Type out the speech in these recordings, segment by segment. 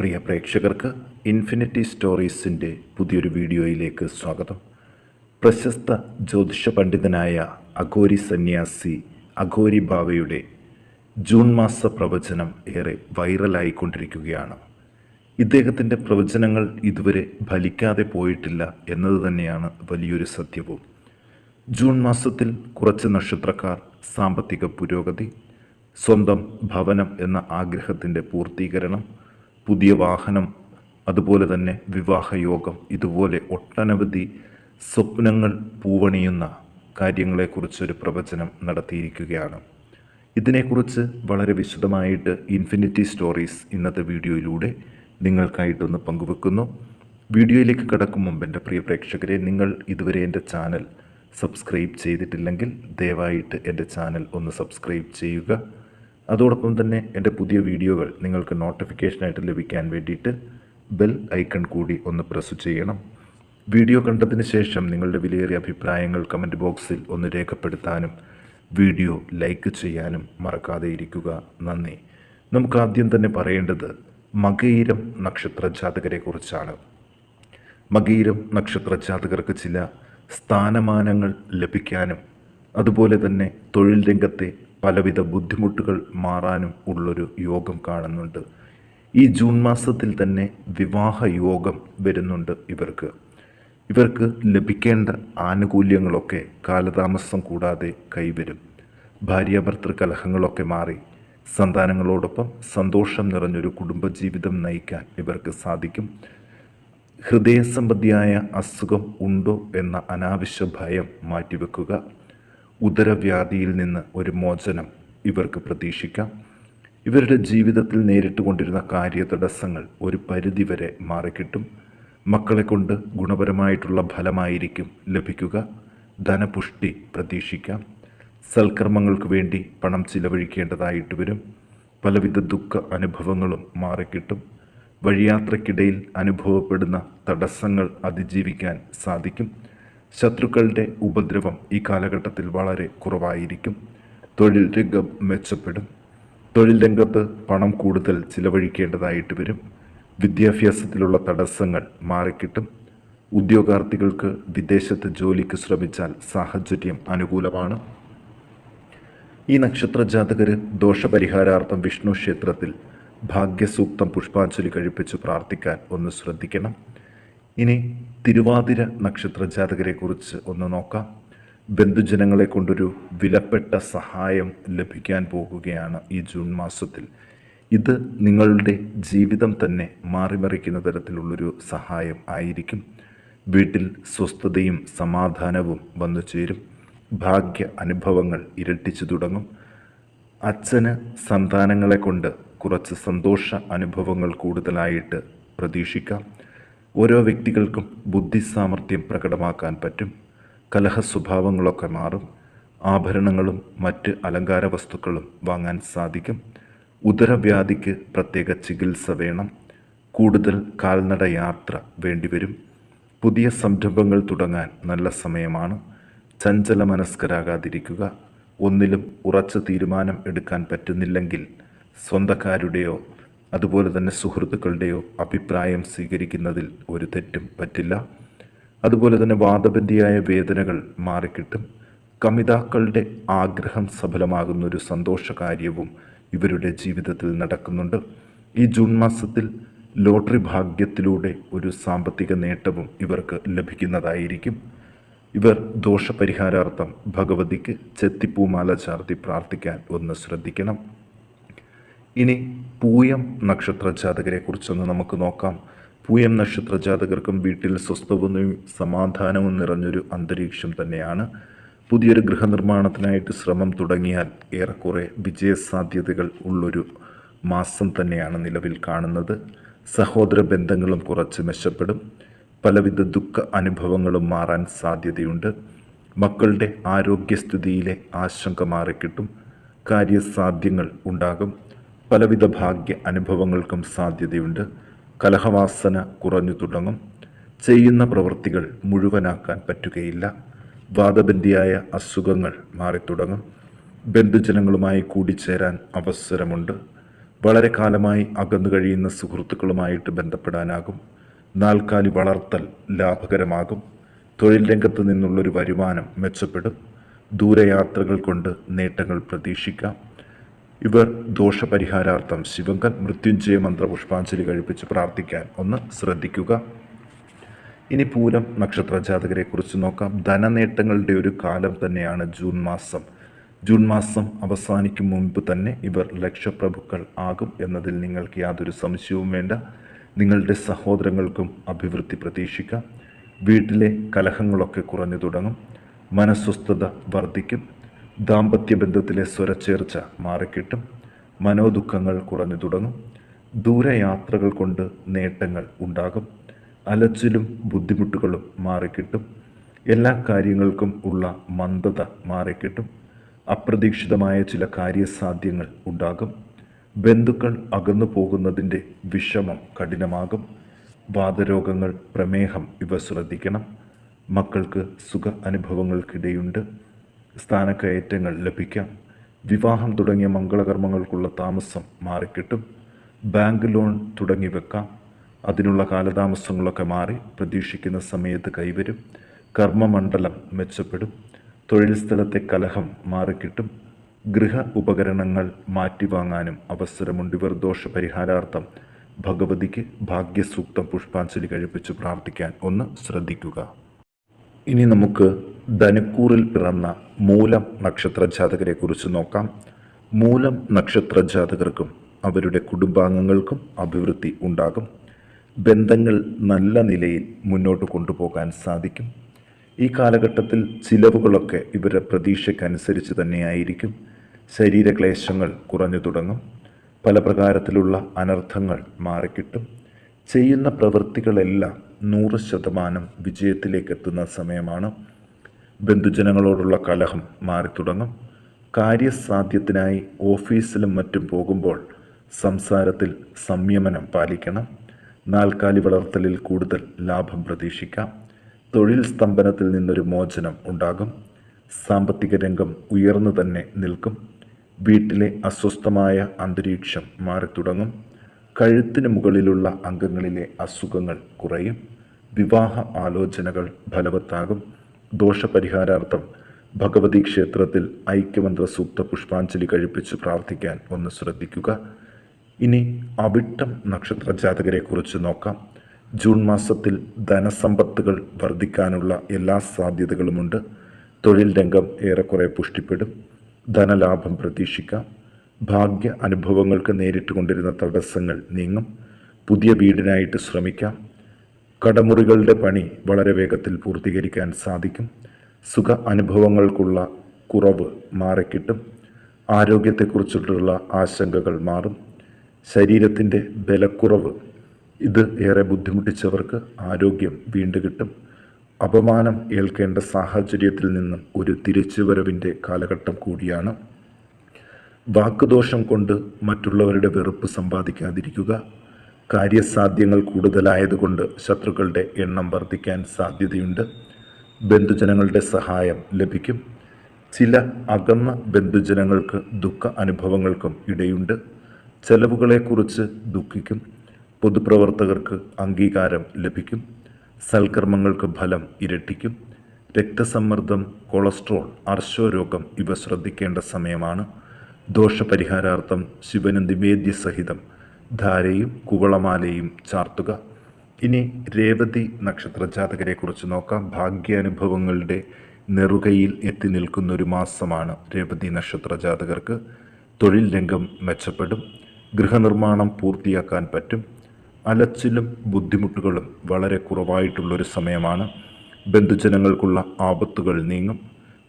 പ്രിയ പ്രേക്ഷകർക്ക് ഇൻഫിനിറ്റി സ്റ്റോറീസിന്റെ പുതിയൊരു വീഡിയോയിലേക്ക് സ്വാഗതം. പ്രശസ്ത ജ്യോതിഷ പണ്ഡിതനായ അഘോരി സന്യാസി അഘോരി ബാവയുടെ ജൂൺ മാസ പ്രവചനം ഏറെ വൈറലായിക്കൊണ്ടിരിക്കുകയാണ്. ഇദ്ദേഹത്തിന്റെ പ്രവചനങ്ങൾ ഇതുവരെ ഫലിക്കാതെ പോയിട്ടില്ല എന്നത് തന്നെയാണ് വലിയൊരു സത്യവും. ജൂൺ മാസത്തിൽ കുറച്ച് നക്ഷത്രക്കാർ സാമ്പത്തിക പുരോഗതി സ്വന്തം ഭവനം എന്ന ആഗ്രഹത്തിന്റെ പൂർത്തീകരണം പുതിയ വാഹനം അതുപോലെ തന്നെ വിവാഹയോഗം ഇതുപോലെ ഒട്ടനവധി സ്വപ്നങ്ങൾ പൂവണിയുന്ന കാര്യങ്ങളെക്കുറിച്ചൊരു പ്രവചനം നടത്തിയിരിക്കുകയാണ്. ഇതിനെക്കുറിച്ച് വളരെ വിശദമായിട്ട് ഇൻഫിനിറ്റി സ്റ്റോറീസ് ഇന്നത്തെ വീഡിയോയിലൂടെ നിങ്ങൾക്കായിട്ടൊന്ന് പങ്കുവെക്കുന്നു. വീഡിയോയിലേക്ക് കടക്കും മുമ്പ് എന്റെ പ്രിയ പ്രേക്ഷകരെ നിങ്ങൾ ഇതുവരെ എന്റെ ചാനൽ സബ്സ്ക്രൈബ് ചെയ്തിട്ടില്ലെങ്കിൽ ദയവായിട്ട് എന്റെ ചാനൽ ഒന്ന് സബ്സ്ക്രൈബ് ചെയ്യുക. അതോടൊപ്പം തന്നെ എന്റെ പുതിയ വീഡിയോകൾ നിങ്ങൾക്ക് നോട്ടിഫിക്കേഷനായിട്ട് ലഭിക്കാൻ വേണ്ടിയിട്ട് ബെൽ ഐക്കൺ കൂടി ഒന്ന് പ്രസ് ചെയ്യണം. വീഡിയോ കണ്ടതിന് ശേഷം നിങ്ങളുടെ വിലയേറിയ അഭിപ്രായങ്ങൾ കമന്റ് ബോക്സിൽ ഒന്ന് രേഖപ്പെടുത്താനും വീഡിയോ ലൈക്ക് ചെയ്യാനും മറക്കാതെ ഇരിക്കുക. നന്ദി. നമുക്ക് ആദ്യം തന്നെ പറയേണ്ടത് മകയിരം നക്ഷത്ര ജാതകരെക്കുറിച്ചാണ് മകയിരം നക്ഷത്ര ജാതകർക്ക് ചില സ്ഥാനമാനങ്ങൾ ലഭിക്കാനും അതുപോലെ തന്നെ തൊഴിൽ രംഗത്തെ പലവിധ ബുദ്ധിമുട്ടുകൾ മാറാനും ഉള്ളൊരു യോഗം കാണുന്നുണ്ട്. ഈ ജൂൺ മാസത്തിൽ തന്നെ വിവാഹ യോഗം വരുന്നുണ്ട് ഇവർക്ക്. ഇവർക്ക് ലഭിക്കേണ്ട ആനുകൂല്യങ്ങളൊക്കെ കാലതാമസം കൂടാതെ കൈവരും. ഭാര്യാഭർത്തൃ കലഹങ്ങളൊക്കെ മാറി. സന്താനങ്ങളോടൊപ്പം സന്തോഷം നിറഞ്ഞൊരു കുടുംബജീവിതം നയിക്കാൻ ഇവർക്ക് സാധിക്കും. ഹൃദയസംബന്ധിയായ അസുഖം ഉണ്ടോ എന്ന അനാവശ്യ ഭയം മാറ്റിവെക്കുക ഉദരവ്യാധിയിൽ നിന്ന് ഒരു മോചനം ഇവർക്ക് പ്രതീക്ഷിക്കാം. ഇവരുടെ ജീവിതത്തിൽ നേരിട്ട് കൊണ്ടിരുന്ന കാര്യതടസ്സങ്ങൾ ഒരു പരിധിവരെ മാറിക്കിട്ടും. മക്കളെ കൊണ്ട് ഗുണപരമായിട്ടുള്ള ഫലമായിരിക്കും ലഭിക്കുക. ധനപുഷ്ടി പ്രതീക്ഷിക്കാം. സൽക്കർമ്മങ്ങൾക്ക് വേണ്ടി പണം ചിലവഴിക്കേണ്ടതായിട്ട് വരും. പലവിധ ദുഃഖ അനുഭവങ്ങളും മാറിക്കിട്ടും. വഴിയാത്രയ്ക്കിടയിൽ അനുഭവപ്പെടുന്ന തടസ്സങ്ങൾ അതിജീവിക്കാൻ സാധിക്കും. ശത്രുക്കളുടെ ഉപദ്രവം ഈ കാലഘട്ടത്തിൽ വളരെ കുറവായിരിക്കും. തൊഴിൽ രംഗം മെച്ചപ്പെടും. തൊഴിൽ രംഗത്ത് പണം കൂടുതൽ ചിലവഴിക്കേണ്ടതായിട്ട് വരും. വിദ്യാഭ്യാസത്തിലുള്ള തടസ്സങ്ങൾ മാറിക്കിട്ടും. ഉദ്യോഗാർത്ഥികൾക്ക് വിദേശത്ത് ജോലിക്ക് ശ്രമിച്ചാൽ സാഹചര്യം അനുകൂലമാണ്. ഈ നക്ഷത്ര ജാതകർ ദോഷപരിഹാരാർത്ഥം വിഷ്ണു ക്ഷേത്രത്തിൽ ഭാഗ്യസൂക്തം പുഷ്പാഞ്ജലി കഴിപ്പിച്ച് പ്രാർത്ഥിക്കാൻ ഒന്ന് ശ്രദ്ധിക്കണം. ഇനി തിരുവാതിര നക്ഷത്ര ജാതകരെക്കുറിച്ച് ഒന്ന് നോക്കാം. ബന്ധുജനങ്ങളെ കൊണ്ടൊരു വിലപ്പെട്ട സഹായം ലഭിക്കാൻ പോകുകയാണ് ഈ ജൂൺ മാസത്തിൽ. ഇത് നിങ്ങളുടെ ജീവിതം തന്നെ മാറിമറിക്കുന്ന തരത്തിലുള്ളൊരു സഹായം ആയിരിക്കും. വീട്ടിൽ സ്വസ്ഥതയും സമാധാനവും വന്നു ചേരും. ഭാഗ്യ അനുഭവങ്ങൾ ഇരട്ടിച്ചു തുടങ്ങും. അച്ഛന് സന്താനങ്ങളെ കൊണ്ട് കുറച്ച് സന്തോഷ അനുഭവങ്ങൾ കൂടുതലായിട്ട് പ്രതീക്ഷിക്കാം. ഓരോ വ്യക്തികൾക്കും ബുദ്ധി സാമർഥ്യം പ്രകടമാക്കാൻ പറ്റും. കലഹ സ്വഭാവങ്ങളൊക്കെ മാറും. ആഭരണങ്ങളും മറ്റ് അലങ്കാര വസ്തുക്കളും വാങ്ങാൻ സാധിക്കും. ഉദരവ്യാധിക്ക് പ്രത്യേക ചികിത്സ വേണം. കൂടുതൽ കാൽനട യാത്ര വേണ്ടിവരും. പുതിയ സംരംഭങ്ങൾ തുടങ്ങാൻ നല്ല സമയമാണ്. ചഞ്ചല മനസ്കരാകാതിരിക്കുക. ഒന്നിലും ഉറച്ച തീരുമാനം എടുക്കാൻ പറ്റുന്നില്ലെങ്കിൽ സ്വന്തക്കാരുടെയോ അതുപോലെ തന്നെ സുഹൃത്തുക്കളുടെയോ അഭിപ്രായം സ്വീകരിക്കുന്നതിൽ ഒരു തെറ്റും പറ്റില്ല. അതുപോലെ തന്നെ വാദബന്ധിയായ വേദനകൾ മാറിക്കിട്ടും. കമിതാക്കളുടെ ആഗ്രഹം സഫലമാകുന്ന ഒരു സന്തോഷകാര്യവും ഇവരുടെ ജീവിതത്തിൽ നടക്കുന്നുണ്ട്. ഈ ജൂൺ മാസത്തിൽ ലോട്ടറി ഭാഗ്യത്തിലൂടെ ഒരു സാമ്പത്തിക നേട്ടവും ഇവർക്ക് ലഭിക്കുന്നതായിരിക്കും. ഇവർ ദോഷപരിഹാരാർത്ഥം ഭഗവതിക്ക് ചെത്തിപ്പൂമാല ചാർത്തി പ്രാർത്ഥിക്കാൻ ഒന്ന് ശ്രദ്ധിക്കണം. ഇനി പൂയം നക്ഷത്ര ജാതകരെക്കുറിച്ചൊന്ന് നമുക്ക് നോക്കാം. പൂയം നക്ഷത്ര ജാതകർക്കും വീട്ടിൽ സ്വസ്ഥവും സമാധാനവും നിറഞ്ഞൊരു അന്തരീക്ഷം തന്നെയാണ്. പുതിയൊരു ഗൃഹനിർമ്മാണത്തിനായിട്ട് ശ്രമം തുടങ്ങിയാൽ ഏറെക്കുറെ വിജയസാധ്യതകൾ ഉള്ളൊരു മാസം തന്നെയാണ് നിലവിൽ കാണുന്നത്. സഹോദര ബന്ധങ്ങളും കുറച്ച് മെച്ചപ്പെടും. പലവിധ ദുഃഖ അനുഭവങ്ങളും മാറാൻ സാധ്യതയുണ്ട്. മക്കളുടെ ആരോഗ്യസ്ഥിതിയിലെ ആശങ്ക മാറിക്കിട്ടും. കാര്യസാധ്യങ്ങൾ ഉണ്ടാകും. പലവിധ ഭാഗ്യ അനുഭവങ്ങൾക്കും സാധ്യതയുണ്ട്. കലഹവാസന കുറഞ്ഞു തുടങ്ങും. ചെയ്യുന്ന പ്രവൃത്തികൾ മുഴുവനാക്കാൻ പറ്റുകയില്ല. വാദബന്ധിയായ അസുഖങ്ങൾ മാറിത്തുടങ്ങും. ബന്ധുജനങ്ങളുമായി കൂടിച്ചേരാൻ അവസരമുണ്ട്. വളരെ കാലമായി അകന്നു കഴിയുന്ന സുഹൃത്തുക്കളുമായിട്ട് ബന്ധപ്പെടാനാകും. നാൽക്കാലി വളർത്തൽ ലാഭകരമാകും. തൊഴിൽ രംഗത്ത് നിന്നുള്ളൊരു വരുമാനം മെച്ചപ്പെടും. ദൂരയാത്രകൾ കൊണ്ട് നേട്ടങ്ങൾ പ്രതീക്ഷിക്കാം. ഇവർ ദോഷപരിഹാരാർത്ഥം ശിവങ്കൻ മൃത്യുഞ്ജയ മന്ത്ര പുഷ്പാഞ്ജലി കഴിപ്പിച്ച് പ്രാർത്ഥിക്കാൻ ഒന്ന് ശ്രദ്ധിക്കുക. ഇനി പൂരം നക്ഷത്ര ജാതകരെ കുറിച്ച് നോക്കാം. ധനനേട്ടങ്ങളുടെ ഒരു കാലം തന്നെയാണ് ജൂൺ മാസം. ജൂൺ മാസം അവസാനിക്കും മുൻപ് തന്നെ ഇവർ ലക്ഷപ്രഭുക്കൾ ആകും എന്നതിൽ നിങ്ങൾക്ക് യാതൊരു സംശയവും വേണ്ട. നിങ്ങളുടെ സഹോദരങ്ങൾക്കും അഭിവൃദ്ധി പ്രതീക്ഷിക്കാം. വീട്ടിലെ കലഹങ്ങളൊക്കെ കുറഞ്ഞു തുടങ്ങും. മനസ്വസ്ഥത വർദ്ധിക്കും. ദാമ്പത്യ ബന്ധത്തിലെ സ്വരച്ചേർച്ച മാറിക്കിട്ടും. മനോദുഃഖങ്ങൾ കുറഞ്ഞു തുടങ്ങും. ദൂരയാത്രകൾ കൊണ്ട് നേട്ടങ്ങൾ ഉണ്ടാകും. അലച്ചിലും ബുദ്ധിമുട്ടുകളും മാറിക്കിട്ടും. എല്ലാ കാര്യങ്ങൾക്കും ഉള്ള മന്ദത മാറിക്കിട്ടും. അപ്രതീക്ഷിതമായ ചില കാര്യസാധ്യങ്ങൾ ഉണ്ടാകും. ബന്ധുക്കൾ അകന്നു പോകുന്നതിന്റെ വിഷമം കഠിനമാകും. വാതരോഗങ്ങൾ പ്രമേഹം ഇവ ശ്രദ്ധിക്കണം. മക്കൾക്ക് സുഖ അനുഭവങ്ങൾക്കിടയുണ്ട്. സ്ഥാനക്കയറ്റങ്ങൾ ലഭിക്കാം. വിവാഹം തുടങ്ങിയ മംഗളകർമ്മങ്ങൾക്കുള്ള താമസം മാറിക്കിട്ടും. ബാങ്ക് ലോൺ തുടങ്ങി വെക്കാം. അതിനുള്ള കാലതാമസങ്ങളൊക്കെ മാറി പ്രതീക്ഷിക്കുന്ന സമയത്ത് കൈവരും. കർമ്മമണ്ഡലം മെച്ചപ്പെടും. തൊഴിൽ സ്ഥലത്തെ കലഹം മാറിക്കിട്ടും. ഗൃഹ ഉപകരണങ്ങൾ മാറ്റിവാങ്ങാനും അവസരമുണ്ട്. ഇവർ ദോഷപരിഹാരാർത്ഥം ഭഗവതിക്ക് ഭാഗ്യസൂക്തം പുഷ്പാഞ്ജലി കഴിപ്പിച്ച് പ്രാർത്ഥിക്കാൻ ഒന്ന് ശ്രദ്ധിക്കുക. ഇനി നമുക്ക് ധനുക്കൂറിൽ പിറന്ന മൂലം നക്ഷത്ര ജാതകരെ കുറിച്ച് നോക്കാം. മൂലം നക്ഷത്ര ജാതകർക്കും അവരുടെ കുടുംബാംഗങ്ങൾക്കും അഭിവൃദ്ധി ഉണ്ടാകും. ബന്ധങ്ങൾ നല്ല നിലയിൽ മുന്നോട്ട് കൊണ്ടുപോകാൻ സാധിക്കും. ഈ കാലഘട്ടത്തിൽ ചിലവുകളൊക്കെ ഇവരുടെ പ്രതീക്ഷയ്ക്കനുസരിച്ച് തന്നെയായിരിക്കും. ശരീരക്ലേശങ്ങൾ കുറഞ്ഞു തുടങ്ങും. പല പ്രകാരത്തിലുള്ള അനർത്ഥങ്ങൾ മാറിക്കിട്ടും. ചെയ്യുന്ന പ്രവൃത്തികളെല്ലാം നൂറ് ശതമാനം വിജയത്തിലേക്ക് എത്തുന്ന സമയമാണ്. ബന്ധുജനങ്ങളോടുള്ള കലഹം മാറിത്തുടങ്ങും. കാര്യസാധ്യത്തിനായി ഓഫീസിലും മറ്റും പോകുമ്പോൾ സംസാരത്തിൽ സംയമനം പാലിക്കണം. നാൽക്കാലി വളർത്തലിൽ കൂടുതൽ ലാഭം പ്രതീക്ഷിക്കാം. തൊഴിൽ സ്തംഭനത്തിൽ നിന്നൊരു മോചനം ഉണ്ടാകും. സാമ്പത്തിക രംഗം ഉയർന്നു തന്നെ നിൽക്കും. വീട്ടിലെ അസ്വസ്ഥമായ അന്തരീക്ഷം മാറിത്തുടങ്ങും. കഴുത്തിന് മുകളിലുള്ള അംഗങ്ങളിലെ അസുഖങ്ങൾ കുറയും. വിവാഹ ആലോചനകൾ ഫലവത്താകും. ദോഷപരിഹാരാർത്ഥം ഭഗവതി ക്ഷേത്രത്തിൽ ഐക്യമന്ത്ര സൂക്ത പുഷ്പാഞ്ജലി കഴിപ്പിച്ച് പ്രാർത്ഥിക്കാൻ ഒന്ന് ശ്രദ്ധിക്കുക. ഇനി അവിട്ടം നക്ഷത്ര ജാതകരെ കുറിച്ച് നോക്കാം. ജൂൺ മാസത്തിൽ ധനസമ്പത്തുകൾ വർദ്ധിക്കാനുള്ള എല്ലാ സാധ്യതകളുമുണ്ട്. തൊഴിൽ രംഗം ഏറെക്കുറെ പുഷ്ടിപ്പെടും. ധനലാഭം പ്രതീക്ഷിക്കാം. ഭാഗ്യ അനുഭവങ്ങൾക്ക് നേരിട്ട് കൊണ്ടിരുന്ന തടസ്സങ്ങൾ നീങ്ങും. പുതിയ വീടിനായിട്ട് ശ്രമിക്കാം. കടമുറികളുടെ പണി വളരെ വേഗത്തിൽ പൂർത്തീകരിക്കാൻ സാധിക്കും. സുഖ അനുഭവങ്ങൾക്കുള്ള കുറവ് മാറിക്കിട്ടും. ആരോഗ്യത്തെക്കുറിച്ചിട്ടുള്ള ആശങ്കകൾ മാറും. ശരീരത്തിന്റെ ബലക്കുറവ് ഇത് ഏറെ ബുദ്ധിമുട്ടിച്ചവർക്ക് ആരോഗ്യം വീണ്ടും കിട്ടും അപമാനം ഏൽക്കേണ്ട സാഹചര്യത്തിൽ നിന്നും ഒരു തിരിച്ചുവരവിന്റെ കാലഘട്ടം കൂടിയാണ്. വാക്കുദോഷം കൊണ്ട് മറ്റുള്ളവരുടെ വെറുപ്പ് സമ്പാദിക്കാതിരിക്കുക. കാര്യസാധ്യങ്ങൾ കൂടുതലായതുകൊണ്ട് ശത്രുക്കളുടെ എണ്ണം വർദ്ധിക്കാൻ സാധ്യതയുണ്ട്. ബന്ധുജനങ്ങളുടെ സഹായം ലഭിക്കും. ചില അകന്ന ബന്ധുജനങ്ങൾക്ക് ദുഃഖ അനുഭവങ്ങൾക്കും ഇടയുണ്ട്. ചെലവുകളെക്കുറിച്ച് ദുഃഖിക്കും. പൊതുപ്രവർത്തകർക്ക് അംഗീകാരം ലഭിക്കും. സൽക്കർമ്മങ്ങൾക്ക് ഫലം ഇരട്ടിക്കും. രക്തസമ്മർദ്ദം കൊളസ്ട്രോൾ അർശോരോഗം ഇവ ശ്രദ്ധിക്കേണ്ട സമയമാണ്. ദോഷപരിഹാരാർത്ഥം ശിവന് നിവേദ്യ സഹിതം ധാരയും കുവളമാലയും ചാർത്തുക. ഇനി രേവതി നക്ഷത്ര ജാതകരെ കുറിച്ച് നോക്കാം. ഭാഗ്യാനുഭവങ്ങളുടെ നെറുകയിൽ എത്തി നിൽക്കുന്ന ഒരു മാസമാണ് രേവതി നക്ഷത്ര ജാതകർക്ക് തൊഴിൽ രംഗം മെച്ചപ്പെടും. ഗൃഹനിർമ്മാണം പൂർത്തിയാക്കാൻ പറ്റും. അലച്ചിലും ബുദ്ധിമുട്ടുകളും വളരെ കുറവായിട്ടുള്ളൊരു സമയമാണ്. ബന്ധുജനങ്ങൾക്കുള്ള ആപത്തുകൾ നീങ്ങും.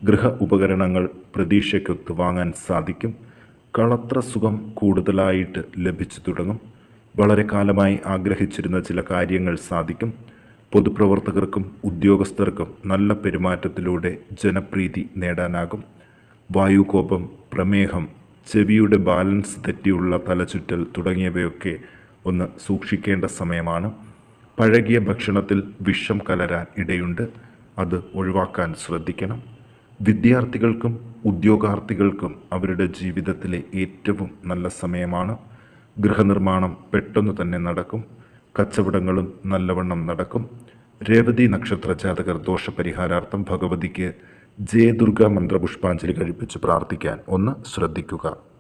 ഗൃഹ ഉപകരണങ്ങൾ പ്രതീക്ഷയ്ക്കൊത്ത് വാങ്ങാൻ സാധിക്കും. കളത്ര സുഖം കൂടുതലായിട്ട് ലഭിച്ചു തുടങ്ങും. വളരെ കാലമായി ആഗ്രഹിച്ചിരുന്ന ചില കാര്യങ്ങൾ സാധിക്കും. പൊതുപ്രവർത്തകർക്കും ഉദ്യോഗസ്ഥർക്കും നല്ല പെരുമാറ്റത്തിലൂടെ ജനപ്രീതി നേടാനാകും. വായുകോപം പ്രമേഹം ചെവിയുടെ ബാലൻസ് തെറ്റിയുള്ള തലചുറ്റൽ തുടങ്ങിയവയൊക്കെ ഒന്ന് സൂക്ഷിക്കേണ്ട സമയമാണ്. പഴകിയ ഭക്ഷണത്തിൽ വിഷം കലരാൻ ഇടയുണ്ട്. അത് ഒഴിവാക്കാൻ ശ്രദ്ധിക്കണം. വിദ്യാർത്ഥികൾക്കും ഉദ്യോഗാർത്ഥികൾക്കും അവരുടെ ജീവിതത്തിലെ ഏറ്റവും നല്ല സമയമാണ്. ഗൃഹനിർമ്മാണം പെട്ടെന്ന് തന്നെ നടക്കും. കച്ചവടങ്ങളും നല്ലവണ്ണം നടക്കും. രേവതി നക്ഷത്ര ജാതകർ ദോഷപരിഹാരാർത്ഥം ഭഗവതിക്ക് ജയദുർഗ മന്ത്രപുഷ്പാഞ്ജലി കഴിപ്പിച്ച് പ്രാർത്ഥിക്കാൻ ഒന്ന് ശ്രദ്ധിക്കുക.